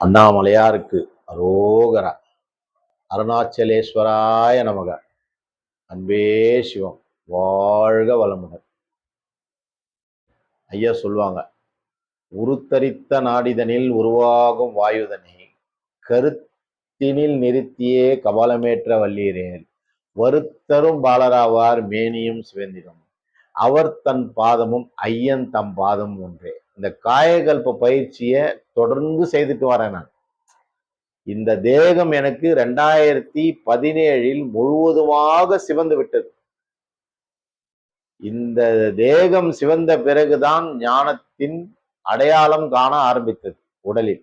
அண்ணாமலையாருக்கு அரோகரா. அருணாச்சலேஸ்வராய நமக. அன்பே சிவம். வாழ்க வளமுடன். ஐயா சொல்லுவாங்க உருத்தரித்த நாடிதனில் உருவாகும் வாயுதனை கருத்தினில் நிறுத்தியே கபாலமேற்ற வல்லீரேன் வருத்தரும் பாலராவார் மேனியும் சிவந்திடும் அவர் தன் பாதமும் ஐயன் தம் பாதம் ஒன்றே. இந்த காயகல்ப பயிற்சியை தொடர்ந்து செய்துட்டு வரேன் நான். இந்த தேகம் எனக்கு ரெண்டாயிரத்தி பதினேழில் முழுவதுமாக சிவந்து விட்டது. இந்த தேகம் சிவந்த பிறகுதான் ஞானத்தின் அடையாளம் காண ஆரம்பித்தது உடலில்.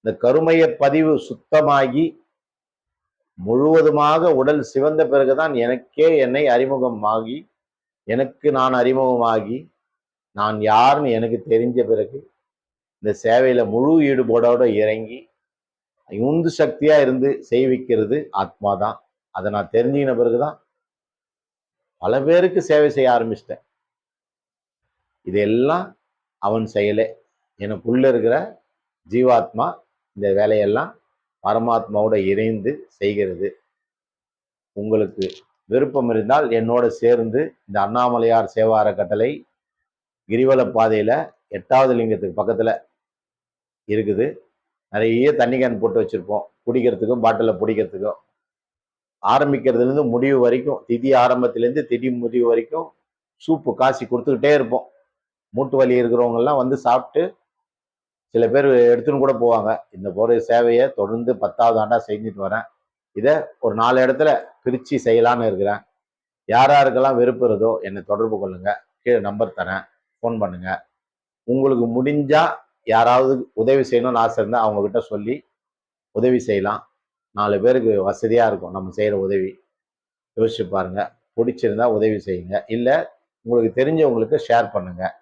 இந்த கருமைய பதிவு சுத்தமாகி முழுவதுமாக உடல் சிவந்த பிறகுதான் எனக்கே என்னை அறிமுகமாகி எனக்கு நான் அறிமுகமாகி நான் யாருன்னு எனக்கு தெரிஞ்ச பிறகு இந்த சேவையில முழு ஈடுபாடோட இறங்கி உந்து சக்தியா இருந்து செய்விக்கிறது ஆத்மா தான் அதை நான் தெரிஞ்சுக்கின பிறகுதான் பல பேருக்கு சேவை செய்ய ஆரம்பிச்சிட்டேன். இதெல்லாம் அவன் செயலே. எனக்குள்ள இருக்கிற ஜீவாத்மா இந்த வேலையெல்லாம் பரமாத்மாவோட இணைந்து செய்கிறது. உங்களுக்கு விருப்பம் இருந்தால் என்னோட சேர்ந்து இந்த அண்ணாமலையார் சேவார கட்டளை கிரிவல பாதையில எட்டாவது லிங்கத்துக்கு பக்கத்தில் இருக்குது. நிறைய தண்ணி கேன் போட்டு வச்சுருப்போம். குடிக்கிறதுக்கும் பாட்டிலில் பிடிக்கிறதுக்கும். ஆரம்பிக்கிறதுலேருந்து முடிவு வரைக்கும் திதி ஆரம்பத்துலேருந்து திதி முடிவு வரைக்கும் சூப்பு காசி கொடுத்துக்கிட்டே இருப்போம். மூட்டு வலி இருக்கிறவங்கெல்லாம் வந்து சாப்பிட்டு சில பேர் எடுத்துன்னு கூட போவாங்க. இந்த போகிற சேவையை தொடர்ந்து பத்தாவது ஆண்டாக செஞ்சுட்டு வரேன். இதை ஒரு நாலு இடத்துல பிரித்து செய்யலான்னு இருக்கிறேன். யார் யாருக்கெல்லாம் விருப்புறதோ என்னை தொடர்பு கொள்ளுங்கள் கீழே நம்பர் தரேன். ஃபோன் பண்ணுங்கள் உங்களுக்கு முடிஞ்சா யாராவது உதவி செய்யணும்னு ஆசை இருந்தால் அவங்க கிட்ட சொல்லி உதவி செய்யலாம். நாலு பேருக்கு வசதியாக இருக்கும் நம்ம செய்கிற உதவி. யோசிச்சு பாருங்கள் பிடிச்சிருந்தா உதவி செய்யுங்க. இல்லை உங்களுக்கு தெரிஞ்சவங்களுக்கு ஷேர் பண்ணுங்கள்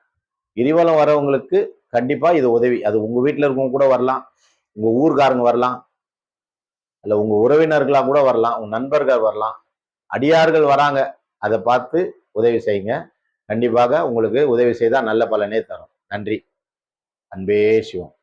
கிரிவலம் வரவங்களுக்கு கண்டிப்பாக இது உதவி. அது உங்கள் வீட்டில் இருக்கவங்க கூட வரலாம். உங்கள் ஊர்காரங்க வரலாம். இல்லை உங்கள் உறவினர்களாக கூட வரலாம். உங்கள் நண்பர்கள் வரலாம். அடியார்கள் வராங்க. அதை பார்த்து உதவி செய்யுங்க. கண்டிப்பாக உங்களுக்கு உதவி செய்தால் நல்ல பலனே தரும். நன்றி. அன்பே சிவம்.